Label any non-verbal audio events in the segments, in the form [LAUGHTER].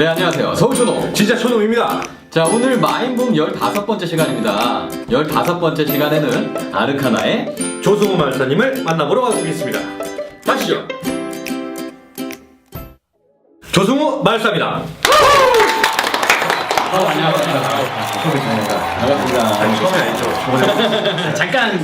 네, 안녕하세요. 서울초동. 진짜 초놈입니다. 자, 오늘 마인붐 15번째 시간입니다. 15번째 시간에는 아르카나의 조승우 마술사님을 만나보러 가보겠습니다. 가시죠. 조승우 마술사입니다. 어, 안녕하십니까. 반갑습니다. 처음에 아니죠. 저번에, 잠깐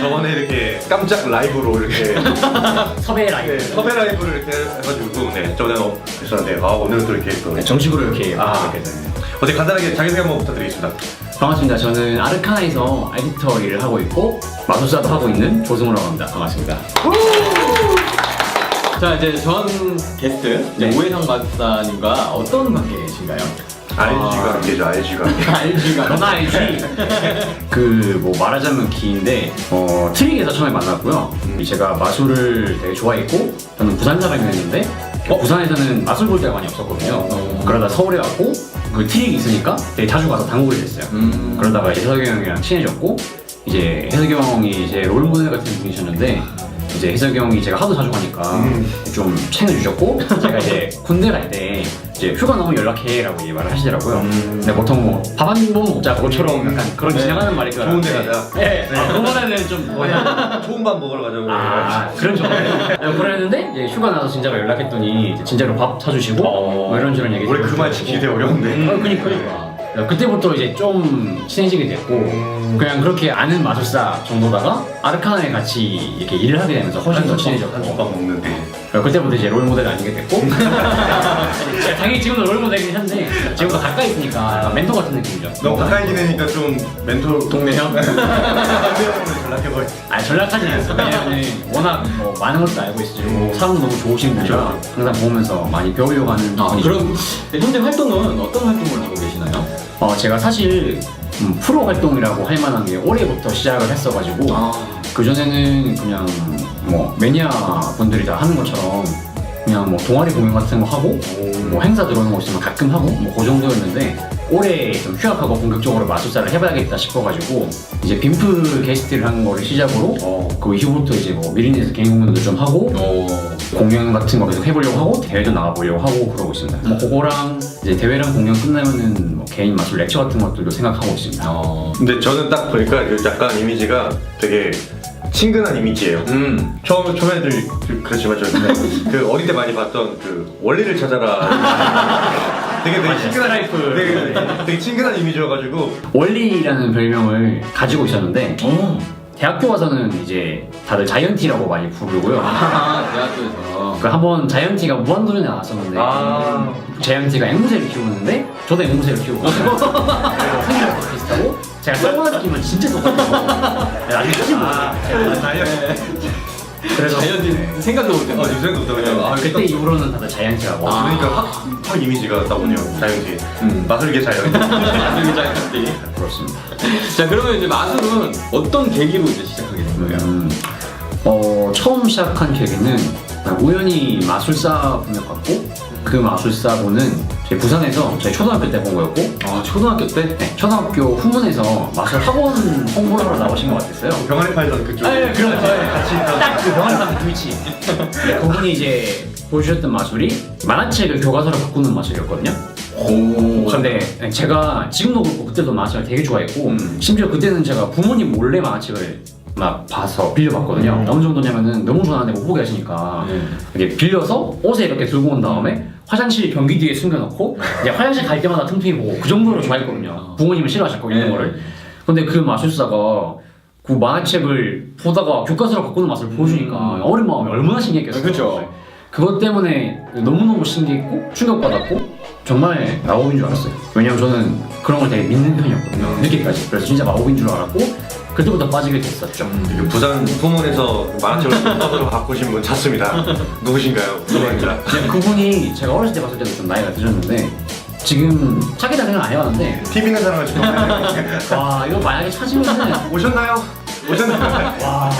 저번에 이렇게 깜짝 라이브로 이렇게 [LAUGHS] 섭외 네, 라이브 섭외 라이브를 이렇게 해가지고 네, 저번에 어, 했었는데 아 오늘은 또 이렇게 또 정식으로 이렇게 아. 이렇게 되네. 어떻게 간단하게 자기소개 한번 부탁드리겠습니다. 반갑습니다. 저는 아르카나에서 에디터 일을 하고 있고 마술사도 하고 있는 조승우라고 합니다. 반갑습니다. 자, 이제 전 게스트, 이제 네. 오해상 박사님과 어떤 관계이신가요? RG가 안 되죠, RG가. 알지가. 너나 알지? [LAUGHS] 그 뭐 말하자면 기인데 어 트릭에서 처음에 만났고요. 제가 마술을 되게 좋아했고 저는 부산 사람이었는데 어, 부산에서는 마술 볼 때가 많이 없었거든요. 어. 그러다 서울에 왔고 그 트릭이 있으니까 되게 자주 가서 당구를 했어요. 음. 그러다가 이제 해석이 형이랑 친해졌고 이제 해석이 형이 제 롤모델 같은 분이셨는데 이제 해석이 형이 제가 하도 자주 가니까 음. 좀 챙겨주셨고 제가 이제 군대 갈 때 이제 휴가 나오면 연락해라고 이 말을 하시더라고요. 음. 근데 보통 뭐 밥 한 번 먹자 그것처럼 약간 그런 네. 지나가는 말이 줄 좋은 데 가자. 네, 아, 그거보다는 좀 뭐냐 좋은 밥 먹으러 가자고. 아 그런 좀 그랬는데 이제 휴가 나서 진짜로 연락했더니 이제 진짜로 밥 사주시고 어. 뭐 이런저런 얘기 올해 그말 지키기 되게 어려운데. 어, 그니까, 그니까. 그때부터 이제 좀 친해지게 됐고, 음. 그냥 그렇게 아는 마술사 정도다가 아르카나에 같이 이렇게 일을 하게 되면서 훨씬 더 친해졌고, 한솥밥 먹는데. 그때부터 이제 롤 모델 아니게 됐고, [LAUGHS] 당연히 지금도 롤 모델이긴 한데, 지금도 가까이 있으니까 약간 멘토 같은 느낌이죠. 너무 가까이 지내니까 좀 멘토 동네형? [LAUGHS] 전락해버려. 아, 전락하진 않았어요. 왜냐면 워낙 뭐 많은 것도 알고 있으시고, 사람도 너무 좋으신 분이라 항상 보면서 많이 배우려고 하는 아. 그럼 현재 활동은 어떤 활동을 하고 계시나요? 어, 제가 사실 음, 프로 활동이라고 할 만한 게 올해부터 시작을 했어가지고, 아, 그 전에는 그냥 뭐 매니아 분들이 다 하는 것처럼 그냥 뭐 동아리 공연 같은 거 하고 뭐 행사 들어오는 거 있으면 가끔 하고 뭐 그 정도였는데 올해 좀 휴학하고 본격적으로 마술사를 해봐야겠다 싶어가지고 이제 빔프 게스트를 하는 거를 시작으로 어. 그 이후부터 이제 뭐 미리네에서 개인 공연도 좀 하고 어, 공연 같은 거 계속 해보려고 하고 대회도 나가보려고 하고 그러고 있습니다. 뭐 그거랑 이제 대회랑 공연 끝나면은 뭐 개인 마술 렉처 같은 것들도 생각하고 있습니다. 어, 근데 저는 딱 보니까 그 약간 이미지가 되게 친근한 이미지예요. 음. 처음 그- 그렇지만 저는 [LAUGHS] 그 어릴 때 많이 봤던 그 원리를 찾아라. [LAUGHS] 되게 되게 친근한 스트라이프. 되게, 되게 친근한 이미지여가지고 원리라는 별명을 가지고 있었는데 어. 대학교 와서는 이제 다들 자이언티라고 많이 부르고요. 아, 대학교에서. 그 한 번 자이언티가 무한도전에 나왔었는데 아. 자이언티가 앵무새를 키우는데 저도 앵무새를 키우고 [LAUGHS] 생일이랑 비슷하고 제가 썰고나 느낌은 진짜 똑같아요. 나중에 다시 아, 보여요. 그래서 자이언티 생각도 어 못했네. 요새도 못하고 아 그때 이후로는 다들 자이언티라고. 아. 그러니까 확, 확 이미지가 나오네요 자연티 음. 마술계 자연티 나중에 자이언티. 그렇습니다. 자, 그러면 이제 마술은 어떤 계기로 이제 시작하게 된 거예요? 음, 어, 처음 시작한 계기는 우연히 마술사 분을 봤고 그 마술사분은 제 부산에서 제 초등학교 때 본 거였고 아, 초등학교 때? 네, 초등학교 후문에서 마술 학원 홍보를 하러 나오신 것 같았어요. 병아리 팔던 그쪽 아, 예, 그런 거 같이 있던 딱그 병아리 트위치. 네, 그분이 이제 보여주셨던 마술이 만화책을 교과서로 바꾸는 마술이었거든요. 오. 근데 제가 지금도 그렇고 그때도 만화책을 되게 좋아했고 음. 심지어 그때는 제가 부모님 몰래 만화책을 막 봐서 빌려봤거든요. 음. 어느 정도냐면은 너무 좋아하는데 못 보게 하시니까 네. 이게 빌려서 옷에 이렇게 들고 온 다음에 화장실 변기 뒤에 숨겨놓고 이제 화장실 갈 때마다 틈틈이 보고 그 정도로 좋아했거든요. 부모님은 싫어하셨고 이런 네. 거를. 근데 그 마술사가 그 만화책을 보다가 교과서로 바꾸는 맛을 보여주니까 음. 어린 마음에 얼마나 신기했겠어요. 그쵸. 그것 때문에 너무너무 신기했고 충격받았고 정말 마법인 줄 알았어요. 왜냐면 저는 그런 걸 되게 믿는 편이었거든요. 늦게까지. 그래서 진짜 마법인 줄 알았고 그때부터 빠지게 됐었죠. 그 부산 후문에서 만화책을 [LAUGHS] 바꾸신 분 찾습니다 누구신가요? 죄송합니다 그냥 그분이 제가 어렸을 때 봤을 때도 좀 나이가 드셨는데 지금 찾기다 생각 안 해봤는데 TV 있는 사람을 지금 [LAUGHS] 와 이거 만약에 찾으면은 [LAUGHS] 오셨나요? 오셨나요? 와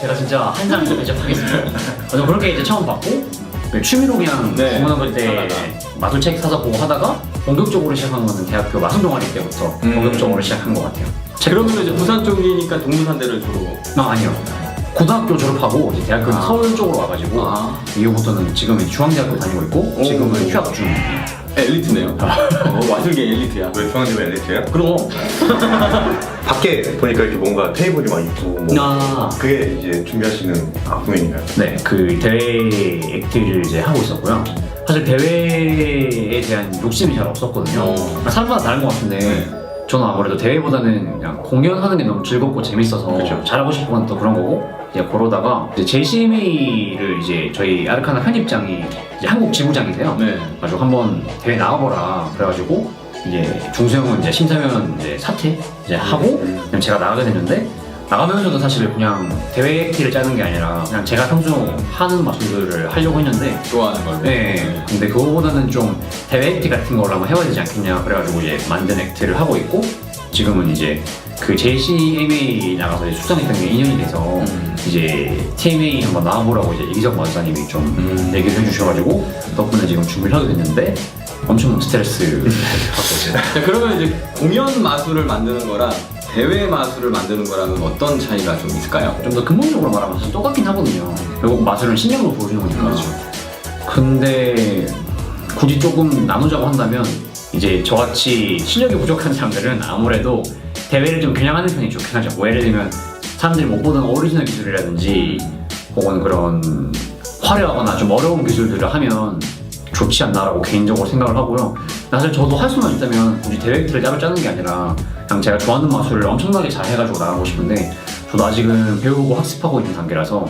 제가 진짜 한상 대접하겠습니다. 저는 그렇게 이제 처음 봤고 그 취미로 그냥 네. 고등학교 때 마술책 사서 보고 하다가 본격적으로 시작한 거는 대학교 마술 동아리 때부터 음. 본격적으로 시작한 것 같아요. 자, 그러면 이제 부산 쪽이니까 동문산대를 주로. 아 아니요. 고등학교 졸업하고 이제 대학교는 아. 서울 쪽으로 와가지고 아. 이후부터는 지금은 중앙대학교 다니고 있고 오. 지금은 휴학 중이에요. 엘리트네요. 어, 마술계 엘리트야. 왜 중앙집에 엘리트예요? 그럼 [LAUGHS] 밖에 보니까 이렇게 뭔가 테이블이 막 있고 뭐 아. 그게 이제 준비하시는 악품인가요? 네, 그 대회 액트를 이제 하고 있었고요. 사실 대회에 대한 욕심이 잘 없었거든요. 어. 사람마다 다른 것 같은데 저는 아무래도 대회보다는 그냥 공연하는 게 너무 즐겁고 재밌어서 그쵸. 잘하고 싶은 또 그런 거고 이제 그러다가 이제 JCMA를 이제 저희 아르카나 편집장이 이제 한국 지부장이세요. 네. 가지고 한번 대회 나가보라 그래가지고 이제 중수형은 이제 심사위원 이제 사퇴 이제 하고 그냥 제가 나가게 됐는데 나가면서도 사실 그냥 대회 액티를 짜는 게 아니라 그냥 제가 평소 하는 마술들을 하려고 했는데 좋아하는 걸로. 네 근데 그거보다는 좀 대회 액티 같은 걸 한번 해봐야 되지 않겠냐 그래가지고 이제 만든 액트를 하고 있고 지금은 이제 그 JCMA 나가서 이제 수상했던 게 2년이 돼서 음. 이제 TMA 한번 나와보라고 이제 이기석 마술사님이 좀 음. 얘기를 해주셔가지고 덕분에 지금 준비를 하게 됐는데 엄청 스트레스 받고 있어요. [LAUGHS] 자, 그러면 이제 공연 마술을 만드는 거랑 대회 마술을 만드는 거랑은 어떤 차이가 좀 있을까요? 좀 더 근본적으로 말하면 사실 똑같긴 하거든요. 결국 마술은 신경으로 보여주는 거니까. 그렇죠. 근데 굳이 조금 나누자고 한다면 이제 저같이 실력이 부족한 사람들은 아무래도 대회를 좀 그냥 하는 편이 좋긴 하죠. 뭐 예를 들면 사람들이 못 보던 오리지널 기술이라든지 혹은 그런 화려하거나 좀 어려운 기술들을 하면 좋지 않나라고 개인적으로 생각을 하고요. 사실 저도 할 수만 있다면 굳이 대회 틀을 짭을 짜는 게 아니라 그냥 제가 좋아하는 마술을 엄청나게 잘 해가지고 나가고 싶은데 저도 아직은 배우고 학습하고 있는 단계라서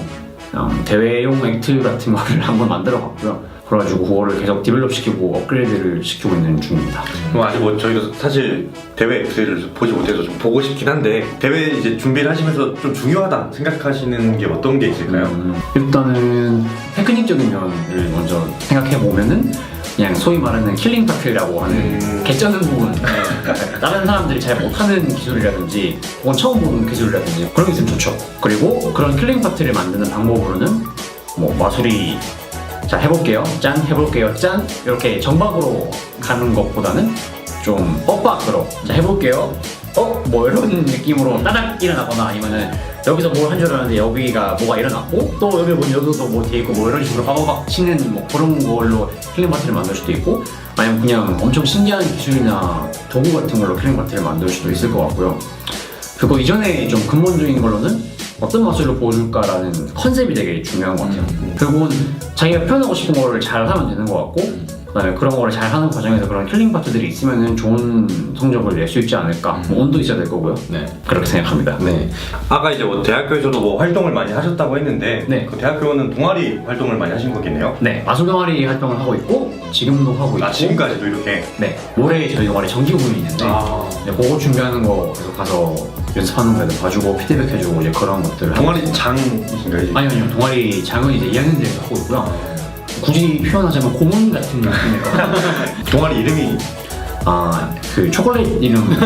그냥 대회용 액트 같은 거를 [LAUGHS] 한번 만들어 봤고요. 그래가지고 그거를 계속 디벨롭 시키고 업그레이드를 시키고 있는 중입니다. 그럼 아직 뭐 저희도 사실 대회 엑스를 보지 못해서 좀 보고 싶긴 한데 대회 이제 준비를 하시면서 좀 중요하다 생각하시는 게 어떤 게 있을까요? 음, 일단은 테크닉적인 면을 먼저 생각해 보면은 그냥 소위 말하는 킬링 파트라고 하는 음. 개쩌는 부분. [LAUGHS] 다른 사람들이 잘 못하는 기술이라든지 혹은 처음 보는 기술이라든지 그런 게 있으면 좋죠. 그리고 그런 킬링 파트를 만드는 방법으로는 뭐 마술이 자 해볼게요. 짠 해볼게요. 짠. 이렇게 정박으로 가는 것보다는 좀 엇박으로. 자 해볼게요. 어? 뭐 이런 느낌으로 따닥 일어나거나 아니면은 여기서 뭘 한 줄 알았는데 여기가 뭐가 일어났고 또 여기 보면 여기도 뭐 뒤에 있고 뭐 이런 식으로 빠바박 치는 뭐 그런 걸로 킬링 파트를 만들 수도 있고 아니면 그냥 엄청 신기한 기술이나 도구 같은 걸로 킬링 파트를 만들 수도 있을 것 같고요 그거 이전에 좀 근본적인 걸로는 어떤 마술로 보여줄까라는 컨셉이 되게 중요한 것 같아요. 결국은 자기가 표현하고 싶은 거를 잘 하면 되는 것 같고, 그다음에 그런 거를 잘 하는 과정에서 그런 킬링 파트들이 있으면은 좋은 성적을 낼 수 있지 않을까. 뭐 온도 있어야 될 거고요. 네. 그렇게 생각합니다. 네. 아까 이제 뭐 대학교에서도 뭐 활동을 많이 하셨다고 했는데 네. 그 대학교는 동아리 활동을 많이 하신 거겠네요? 네, 마술 동아리 활동을 하고 있고 지금도 하고 있고. 아 지금까지도 이렇게 네, 올해 저희 동아리 정기 공연이 있는데 아. 네, 그거 준비하는 거 계속 가서 연습하는 거에도 봐주고 피드백 해주고 이제 그런 것들을 동아리 장이신가요? 이제? 아니요, 아니요. 동아리 장은 이제 2학년들에서 하고 있고요. 굳이 표현하자면 고문 같은 같아요. [LAUGHS] 동아리 이름이 아, 그 초콜릿 이름 [LAUGHS]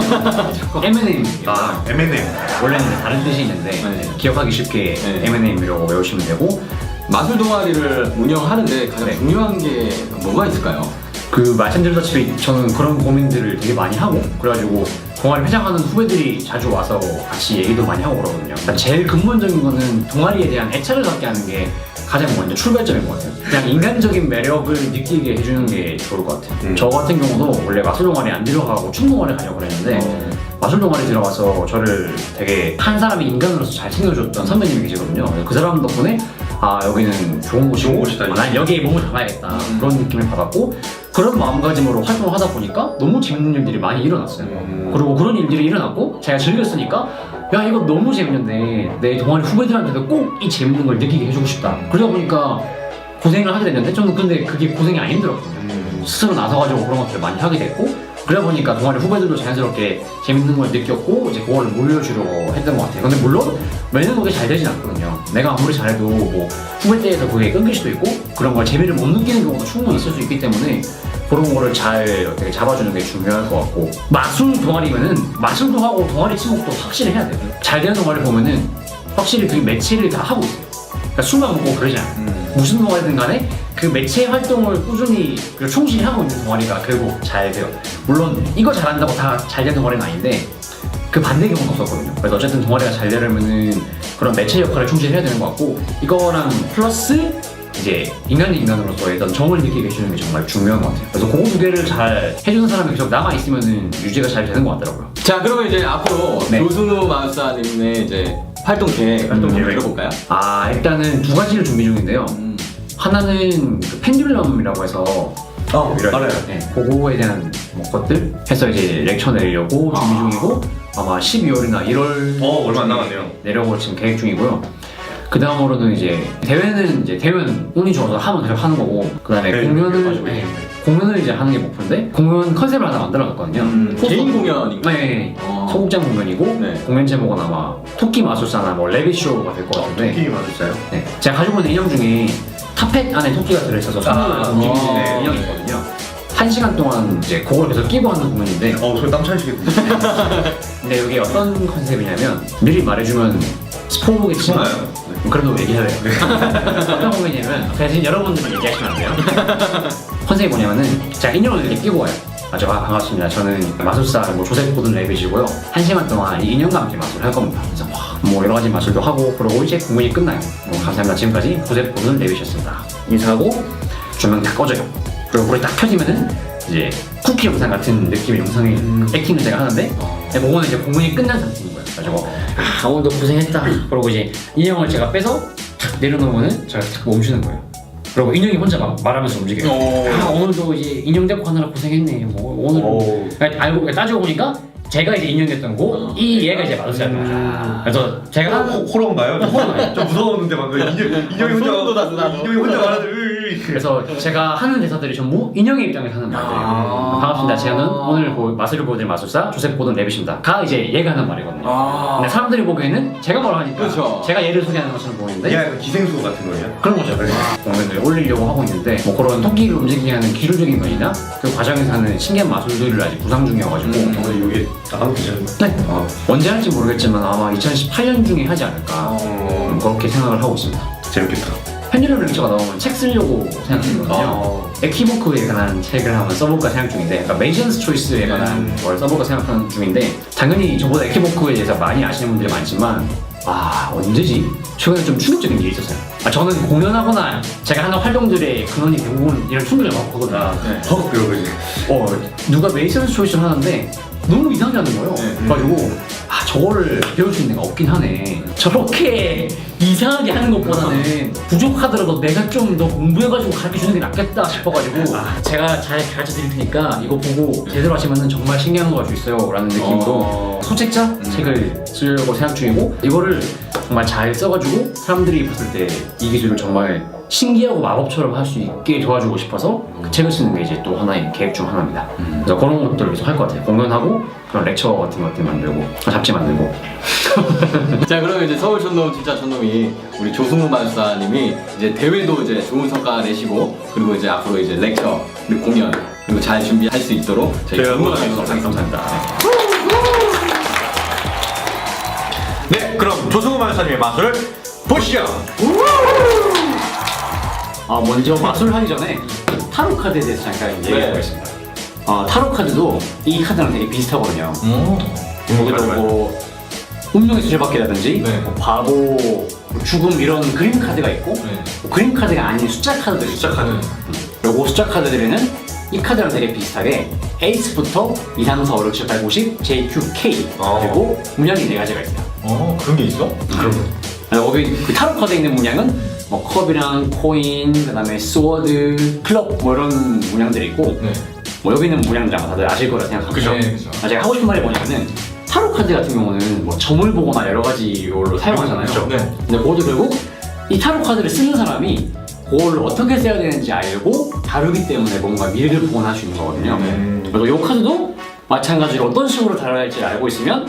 M&M. 아 M&M 원래는 다른 뜻이 있는데 네. 기억하기 쉽게 네. M&M이라고 외우시면 되고 마술 동아리를 운영하는데 가장 네. 중요한 게 뭐가 있을까요? 그 말씀드렸다시피 저는 그런 고민들을 되게 많이 하고 그래가지고 동아리 회장하는 후배들이 자주 와서 같이 얘기도 많이 하고 그러거든요. 그러니까 제일 근본적인 거는 동아리에 대한 애착을 갖게 하는 게 가장 먼저 출발점인 것 같아요. 그냥 인간적인 매력을 느끼게 해주는 게 좋을 것 같아요. 음. 저 같은 경우도 원래 마술 동아리 안 들어가고 춤 동아리 가려고 그랬는데 어. 마술 동아리 들어가서 저를 되게 한 사람의 인간으로서 잘 챙겨줬던 선배님이 계시거든요. 그 사람 덕분에 아 여기는 좋은 곳이고 좋은 곳이다. 아, 난 여기에 몸을 담아야겠다 음. 그런 느낌을 받았고 그런 마음가짐으로 활동을 하다 보니까 너무 재밌는 일들이 많이 일어났어요. 음. 그리고 그런 일들이 일어났고 제가 즐겼으니까 야 이거 너무 재밌는데 내 동아리 후배들한테도 꼭 이 재밌는 걸 느끼게 해주고 싶다. 그러다 보니까 고생을 하게 됐는데 저는 근데 그게 고생이 안 힘들었거든요. 음. 스스로 나서가지고 그런 것들을 많이 하게 됐고 그러다 보니까 동아리 후배들도 자연스럽게 재밌는 걸 느꼈고 이제 그걸 물려주려고 했던 것 같아요. 근데 물론 매년 그게 잘 되진 않거든요. 내가 아무리 잘해도 뭐 후배 때에서 그게 끊길 수도 있고 그런 걸 재미를 못 느끼는 경우도 충분히 있을 수 있기 때문에 그런 거를 잘 어떻게 잡아주는 게 중요할 것 같고 마술 동아리면은 마술도 하고 동아리 친목도 확실히 해야 돼요. 잘 되는 동아리 보면은 확실히 그 매치를 다 하고 있어요. 그러니까 술만 먹고 그러지 않아요. 음. 무슨 동아리든 간에 그 매체 활동을 꾸준히 그리고 충실히 하고 있는 동아리가 결국 잘 돼요. 물론 이거 잘한다고 다잘 되는 동아리는 아닌데 그 반대 경우가 없었거든요. 그래서 어쨌든 동아리가 잘 되려면은 그런 매체 역할을 충실히 해야 되는 것 같고 이거랑 플러스 이제 인간이 인간으로서의 어떤 정을 느끼게 해주는 게 정말 중요한 것 같아요. 그래서 그거 두 개를 잘 해주는 사람이 계속 남아 있으면은 유지가 잘 되는 것 같더라고요. 자 그러면 이제 앞으로 네. 조승우 마우스님의 이제 활동 계획 활동 좀 계획. 들어볼까요? 아 일단은 두 가지를 준비 중인데요. 음. 하나는 그 펜듈럼이라고 해서 어, 알아요. 네, 그거에 대한 뭐 것들 해서 이제 렉처 내려고 준비 중이고 아마 12월이나 1월 어, 얼마 안 남았네요. 내려고 지금 계획 중이고요. 그 다음으로는 이제 대회는 이제 대회는 운이 좋아서 하면 계속 하는 거고 그 다음에 네, 공연을 네, 있는데. 공연을 이제 하는 게 목표인데 공연 컨셉을 하나 만들어놨거든요. 음, 포스터- 개인 공연인가? 네, 네. 어. 소극장 공연이고 네. 공연 제목은 아마 토끼 마술사나 뭐 레빗 쇼가 될 것 같은데 토끼 맞으세요? 네. 제가 가지고 있는 인형 중에 탑펫 안에 토끼가 들어있어서 손으로 아, 움직이는 어. 인형이 있거든요. 한 시간 동안 이제 그걸 계속 끼고 하는 공연인데 어, 소리 땀 차시겠네. [LAUGHS] 근데 여기 어떤 컨셉이냐면 미리 말해주면 스포겠지만 스포나요? 그래도 얘기해야 돼요. [LAUGHS] 어떤 공연이냐면 대신 여러분들만 얘기하시면 안 돼요. [LAUGHS] 컨셉이 뭐냐면은 제가 인형을 이렇게 끼고 와요. 아주 반- 반갑습니다. 저는 마술사 뭐 조셉 고든 레빗이고요. 한 시간 동안 이 인형과 함께 마술을 할 겁니다. 그래서 와, 뭐 여러 가지 마술도 하고 그러고 이제 공연이 끝나요. 뭐 감사합니다. 지금까지 조셉 고든 레빗이었습니다. 인사하고 조명 다 꺼져요. 그리고 불이 딱 켜지면은 이제 쿠키 영상 같은 느낌의 영상의 액팅을 제가 하는데 네, 그거는 이제 공연이 끝난 상태인 거예요. 그래가지고 아 오늘도 고생했다. 그러고 이제 인형을 제가 빼서 탁 내려놓으면은 제가 탁 멈추는 거예요. 그리고 인형이 혼자 막 말하면서 움직여요. 오. 아 오늘도 이제 인형 데리고 하느라 고생했네. 뭐 오늘 오. 그러니까 알고 따지고 보니까 제가 이제 인형이었던 거고 이 얘가 이제 마술사였던 거죠. 그래서 제가 호- 호러인가요? 호러예요. 좀 무서웠는데 방금 인형, 인형이 혼자 소름 돋았어, 나도. 인형이 혼자 말하는 으이. 그래서 제가 하는 대사들이 전부 인형의 입장에서 하는 말들이에요. 아. 반갑습니다. 저는 오늘 보- 마술을 보여드릴 마술사 조셉 고든 레빗입니다. 가 이제 얘가 하는 말이거든요. 아. 근데 사람들이 보기에는 제가 뭘 하니까 그렇죠. 제가 얘를 소개하는 것처럼 보이는데 얘가 약간 기생수 같은 거예요? 그런 거죠. 그래서 공연을 올리려고 하고 있는데 뭐 그런 토끼를 움직이게 하는 기술적인 면이나 그 과정에서 하는 신기한 마술들을 아직 구상 중이어가지고 음. 어, 이게 나가도 괜찮은 거? 네. 어, 언제 할지 모르겠지만 아마 2018년 중에 하지 않을까 음, 그렇게 생각을 하고 있습니다. 재밌겠다. 펜듈럼 렉처가 나오면 책 쓰려고 생각 중이거든요. 아. 에키보크에 관한 책을 한번 써볼까 생각 중인데, 그러니까 메이션스 초이스에 관한 걸 써볼까 생각하는 중인데, 당연히 저보다 에키보크에 대해서 많이 아시는 분들이 많지만, 아 언제지? 최근에 좀 충격적인 일이 있었어요. 아, 저는 공연하거나 제가 하는 활동들의 근원이 대부분 이런 충격을 받거든요. 네. 헉 이러고 이제 어 누가 메이션스 초이스를 하는데 너무 이상하다는 거예요. 네. 그래가지고 아 저거를 배울 수 있는 게 없긴 하네. 저렇게 이상하게 하는 것보다는 부족하더라도 내가 좀 더 공부해가지고 가르쳐 주는 게 낫겠다 싶어가지고 아, 제가 잘 가르쳐 드릴 테니까 이거 보고 제대로 하시면은 정말 신기한 거할수 있어요 라는 느낌으로 어. 소책자 책을 쓰려고 생각 중이고 이거를 정말 잘 써가지고 사람들이 봤을 때 이 기술을 정말 신기하고 마법처럼 할 수 있게 도와주고 싶어서 그 책을 쓰는 게 이제 또 하나의 계획 중 하나입니다. 그래서 그런 것들을 계속 할 것 같아요. 공연하고 그런 렉처 같은 것들 만들고 잡지 만들고 [LAUGHS] 자 그러면 이제 서울 촌놈 진짜 촌놈이 우리 조승우 마술사님이 이제 대회도 이제 좋은 성과 내시고 그리고 이제 앞으로 이제 렉처 그리고 공연 그리고 잘 준비할 수 있도록 저희 응원하겠습니다. 감사합니다. 네, 그럼 조승우 마술사님의 마술을 보시죠. 아 먼저 마술 하기 전에 타로 카드에 대해서 잠깐 얘기해 보겠습니다. 어, 타로 카드도 이 카드랑 되게 비슷하거든요. 거기도 뭐 운명의 수제바퀴라든지 네. 뭐 바보, 뭐 죽음 이런 그림 카드가 있고 네. 뭐 그림 카드가 아닌 숫자 카드들이 있어요. 카드. 그리고 숫자 카드들에는 이 카드랑 되게 비슷하게 에이스부터 2, 3, 4, 5, 6, 7, 8, 9, 10, J, Q, K 어. 그리고 문양이 네 가지가 있어요. 어, 그런 게 있어? 그리고 거기 그 타로 카드에 있는 문양은 뭐 컵이랑 코인, 그다음에 스워드, 클럽 뭐 이런 문양들이 있고 네. 뭐 여기 있는 문양들 아마 다들 아실 거라 생각합니다. 네, 그죠. 아, 제가 하고 싶은 말이 뭐냐면은 타로 카드 같은 경우는 뭐 점을 보거나 여러 가지 걸로 사용하잖아요. 그죠. 네. 근데 그것도 결국 이 타로 카드를 쓰는 사람이 그걸 어떻게 써야 되는지 알고 다루기 때문에 뭔가 미래를 보관할 수 있는 거거든요. 네. 그리고 이 카드도 마찬가지로 어떤 식으로 다뤄야 할지 알고 있으면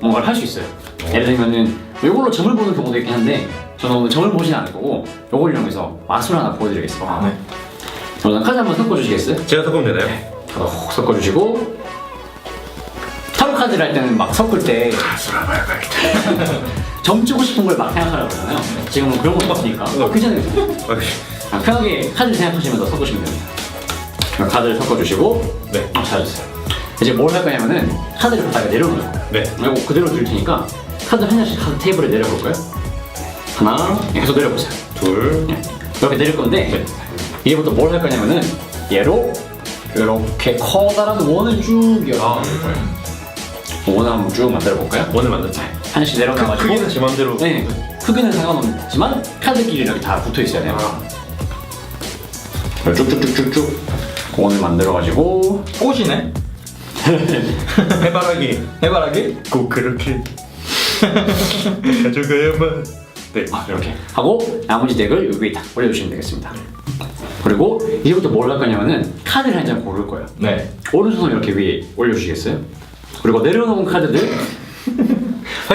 뭔가를 할 수 있어요. 예를 들면은 이걸로 점을 보는 경우도 있긴 한데 저는 오늘 점을 보진 않을 거고 이걸 이용해서 마술 하나 보여드리겠습니다. 네. 저는 카드 한번 섞어주시겠어요? 제가 섞으면 되나요? 카드 훅 섞어주시고 타로 카드를 할 때는 막 섞을 때 [LAUGHS] 점 주고 싶은 걸 막 생각하라고 그러잖아요. 지금은 그런 거 없으니까 어, 괜찮아요. 아, 편하게 카드를 생각하시면서 섞으시면 됩니다. 그럼 카드를 섞어주시고 네. 잘해주세요. 이제 뭘 할 거냐면은 카드를 바닥에 내려놓을 거예요. 네. 그리고 그대로 드릴 테니까 카드 한 장씩 카드 테이블에 내려볼 거예요. 하나, 예, 계속 내려보세요. 둘, 예. 이렇게 내릴 건데 이제부터 뭘 할 거냐면은 얘로 이렇게 커다란 원을 쭉 이어서 만들 거예요. 원을 한번 쭉 만들어 볼까요? 원을 만들자. 하나씩 내려놔가지고 크기는 제 맘대로. 네, 크기는 상관없지만 카드끼리 이렇게 다 붙어 있어야 돼요. 아. 쭉쭉쭉쭉쭉 원을 만들어가지고 꽃이네? [LAUGHS] 해바라기. 해바라기? 꼭 그렇게 [LAUGHS] 가져가야만. 네. 아, 이렇게 하고 나머지 덱을 여기 딱 올려주시면 되겠습니다. 그리고 이제부터 뭘 할 거냐면은 카드를 한 장 고를 거예요. 네. 오른손을 이렇게 위에 올려주시겠어요? 그리고 내려놓은 카드들 [LAUGHS]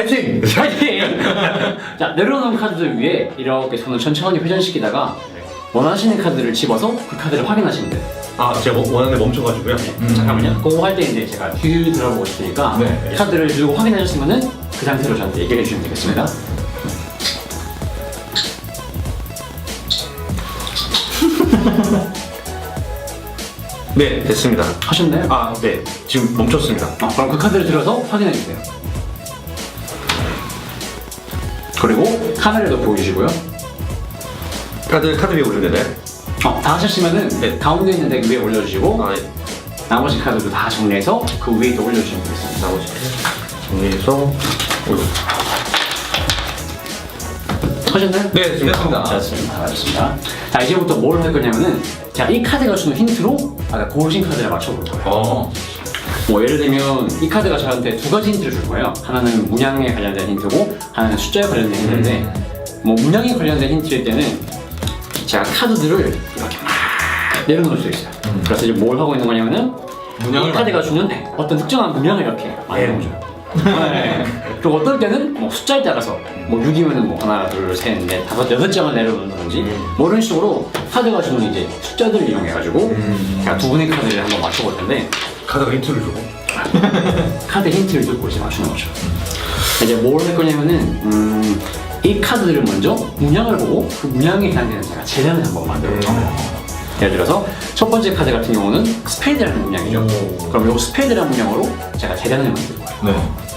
파이팅! 파이팅! [LAUGHS] 자 내려놓은 카드들 위에 이렇게 손을 천천히 회전시키다가 원하시는 카드를 집어서 그 카드를 확인하시면 돼요. 아, 제가 뭐- 원하는 데 멈춰가지고요. 잠깐만요. 그거 할 때 이제 제가 뒤를 들어보고 싶으니까 네. 카드를 들고 확인하셨으면은 그 상태로 저한테 얘기해 주시면 되겠습니다. 네, 됐습니다. 하셨나요? 아, 네. 지금 멈췄습니다. 어, 그럼 그 카드를 들어서 확인해 주세요. 그리고 카메라도 보여주시고요. 카드, 카드 위에 올리면 되나요? 어, 다 하셨으면은 네. 가운데 있는 덱 위에 올려주시고 아, 네. 나머지 카드도 다 정리해서 그 위에 또 올려주시면 되겠습니다. 나머지 정리해서 올려. 하셨나요? 네, 됐습니다. 잘했습니다. 잘했습니다. 자, 이제부터 뭘 할 거냐면은 자, 이 카드가 주는 힌트로 아까 고르신 카드를 맞춰볼 거예요. 어. 뭐 예를 들면 이 카드가 저한테 두 가지 힌트를 줄 거예요. 하나는 문양에 관련된 힌트고 하나는 숫자에 관련된 힌트인데 뭐 문양에 관련된 힌트일 때는 제가 카드들을 이렇게 막 내려놓을 수 있어요. 그래서 이제 뭘 하고 있는 거냐면은 문양을 이 카드가 주는 네, 어떤 특정한 문양을 이렇게 만들어줘요. 네. 그리고 어떨 때는 뭐 숫자에 따라서 뭐 6이면은 뭐 하나 둘 셋 넷 다섯 여섯 장을 내려놓는다든지 뭐 이런 식으로 카드가 주는 이제 숫자들을 이용해가지고 제가 두 분의 카드를 한번 맞춰볼 텐데 카드가 힌트를 주고. 카드 힌트를 듣고 이제 맞추는 거죠. 이제 뭘 할 거냐면은 음, 이 카드를 먼저 문양을 보고 그 문양에 해당되는 제가 재단을 한번 만들어요. 예를 들어서 첫 번째 카드 같은 경우는 스페이드라는 문양이죠. 오. 그럼 이 스페이드라는 문양으로 제가 재단을 만들 거예요. 네.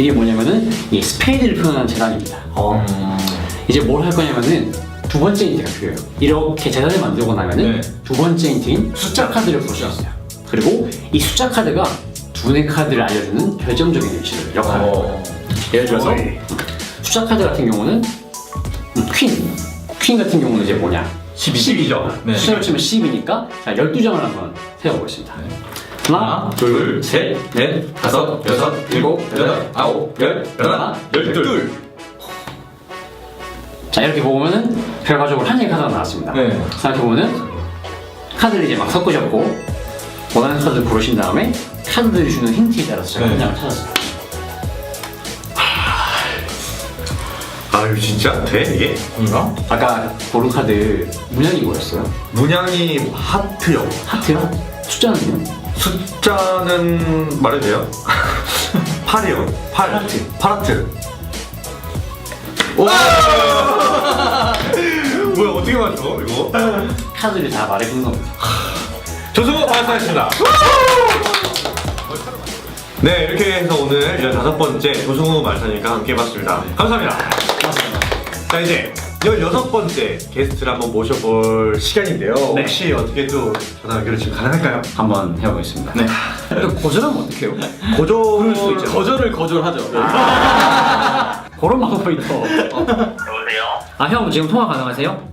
이게 뭐냐면은 이 스페이드를 표현하는 재단입니다. 어. 이제 뭘 할 거냐면은 두 번째 힌트가 필요해요. 이렇게 재단을 만들고 나면은 네. 두 번째 힌트인 숫자 카드를 볼 수 있어요. 그리고 이 숫자 카드가 두뇌 카드를 알려주는 결정적인 위치를 역할을 해요. 어. 예를 들어서 어이. 숫자 카드 같은 경우는 음, 퀸. 퀸 같은 경우는 이제 뭐냐? 12, 죠 네. 숫자로 치면 10이니까 자, 12장을 한번 세워보겠습니다. 하나, 둘, 셋, 넷, 다섯, 여섯, 일곱, 여덟, 아홉, 열, 열하나, 열둘. 자 이렇게 보면은 결과적으로 한 장의 카드가 나왔습니다. 네. 생각해 보면은 카드를 이제 막 섞으셨고 원하는 카드 를 고르신 다음에 카드들이 주는 힌트에 따라서 제가 네. 한 장을 찾았어요. 아유, 진짜? 돼, 이게? 뭔가? 아까 고른 카드 문양이 뭐였어요? 문양이 하트요. 하트요? 숫자는요? 숫자는 말해도 돼요? 8이요. 8. 하트. 파라트. 뭐야, 어떻게 맞춰, 이거? 카드를 다 말해주는 겁니다. 조승우 발사했습니다. 네, 이렇게 해서 오늘 15번째 조승우 말사님과 함께 해봤습니다. 감사합니다. 맞습니다. 자, 이제 16번째 게스트를 한번 모셔볼 시간인데요. 네. 혹시 어떻게 또 전화 연결이 지금 가능할까요? 한번 해보겠습니다. 네. 거절하면 어떡해요? 고조 수도 있죠. 거절을 거절하죠. 그런 방법이 또. 여보세요? 아, 형 지금 통화 가능하세요?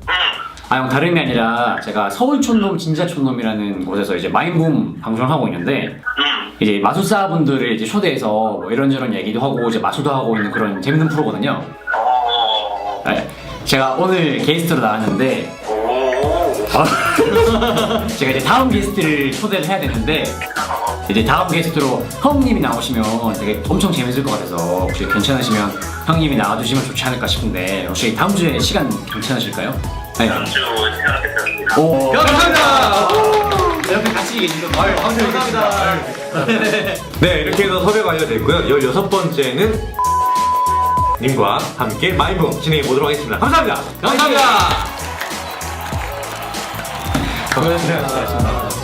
아, 형 다름이 아니라 제가 서울 촌놈 진짜 촌놈이라는 곳에서 이제 마인붐 방송을 하고 있는데 응. 이제 마술사 분들을 이제 초대해서 뭐 이런저런 얘기도 하고 이제 마술도 하고 있는 그런 재밌는 프로거든요. 어. 네. 제가 오늘 게스트로 나왔는데 오. [LAUGHS] 제가 이제 다음 게스트를 초대를 해야 되는데 이제 다음 게스트로 형님이 나오시면 되게 엄청 재밌을 것 같아서 혹시 괜찮으시면 형님이 나와주시면 좋지 않을까 싶은데 혹시 다음 주에 시간 괜찮으실까요? 네. 다음 주 생각했습니다. 오. 감사합니다! 옆에 같이 계시는 아유 감사합니다. 네, 이렇게 해서 섭외가 완료됐고요. 16번째는 님과 함께 마이브 진행해 보도록 하겠습니다. 감사합니다. 감사합니다. 감사합니다.